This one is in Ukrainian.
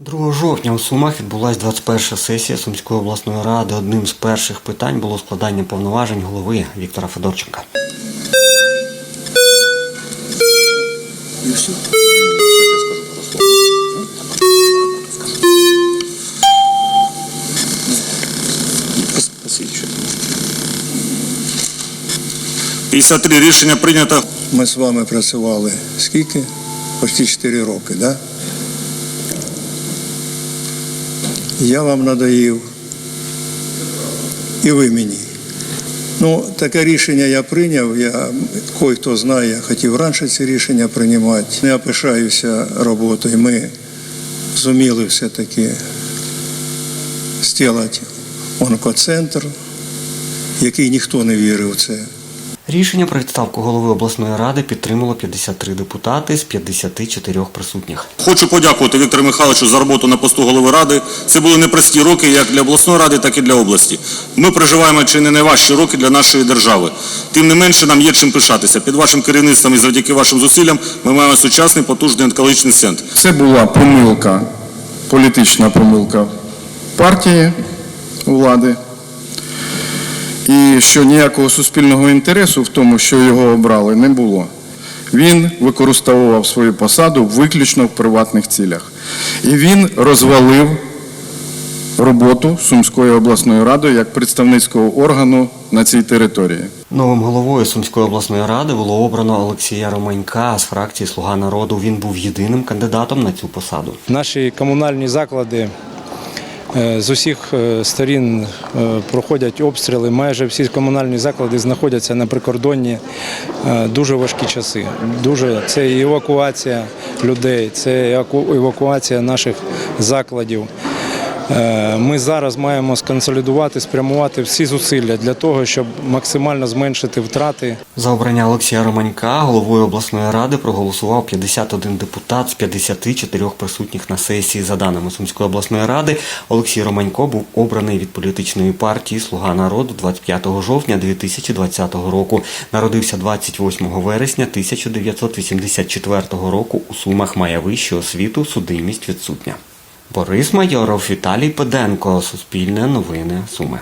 2 жовтня у Сумах відбулася 21 сесія Сумської обласної ради. Одним з перших питань було складання повноважень голови Віктора Федорченка. Посвідчує. 53 рішення прийнято. Ми з вами працювали скільки? Почти 4 роки, да? Я вам надоїв. І ви мені. Ну, таке рішення я прийняв. Я кой-хто знає, я хотів раніше ці рішення приймати. Я пишаюся роботою. Ми зуміли все-таки зробити онкоцентр, який ніхто не вірив в це. Рішення про відставку голови обласної ради підтримало 53 депутати з 54 присутніх. Хочу подякувати Віктору Михайловичу за роботу на посту голови ради. Це були непрості роки як для обласної ради, так і для області. Ми переживаємо чи не найважчі роки для нашої держави. Тим не менше, нам є чим пишатися. Під вашим керівництвом і завдяки вашим зусиллям ми маємо сучасний потужний онкологічний центр. Це була помилка, політична помилка партії влади. І що ніякого суспільного інтересу в тому, що його обрали, не було. Він використовував свою посаду виключно в приватних цілях. І він розвалив роботу Сумської обласної ради як представницького органу на цій території. Новим головою Сумської обласної ради було обрано Олексія Романька з фракції Слуга народу. Він був єдиним кандидатом на цю посаду. Наші комунальні заклади з усіх е, сторін е, проходять обстріли. Майже всі комунальні заклади знаходяться на прикордонні Е, дуже важкі часи. Дуже це евакуація людей, це евакуація наших закладів. Е, Ми зараз маємо сконсолідувати, спрямувати всі зусилля для того, щоб максимально зменшити втрати За обрання Олексія Романька головою обласної ради проголосував 51 депутат з 54 присутніх на сесії. За даними Сумської обласної ради, Олексій Романько був обраний від політичної партії Слуга народу 25 жовтня 2020 року. Народився 28 вересня 1984 року. У Сумах має вищу освіту, судимість відсутня. Борис Майоров, Віталій Педенко, Суспільне новини, Суми.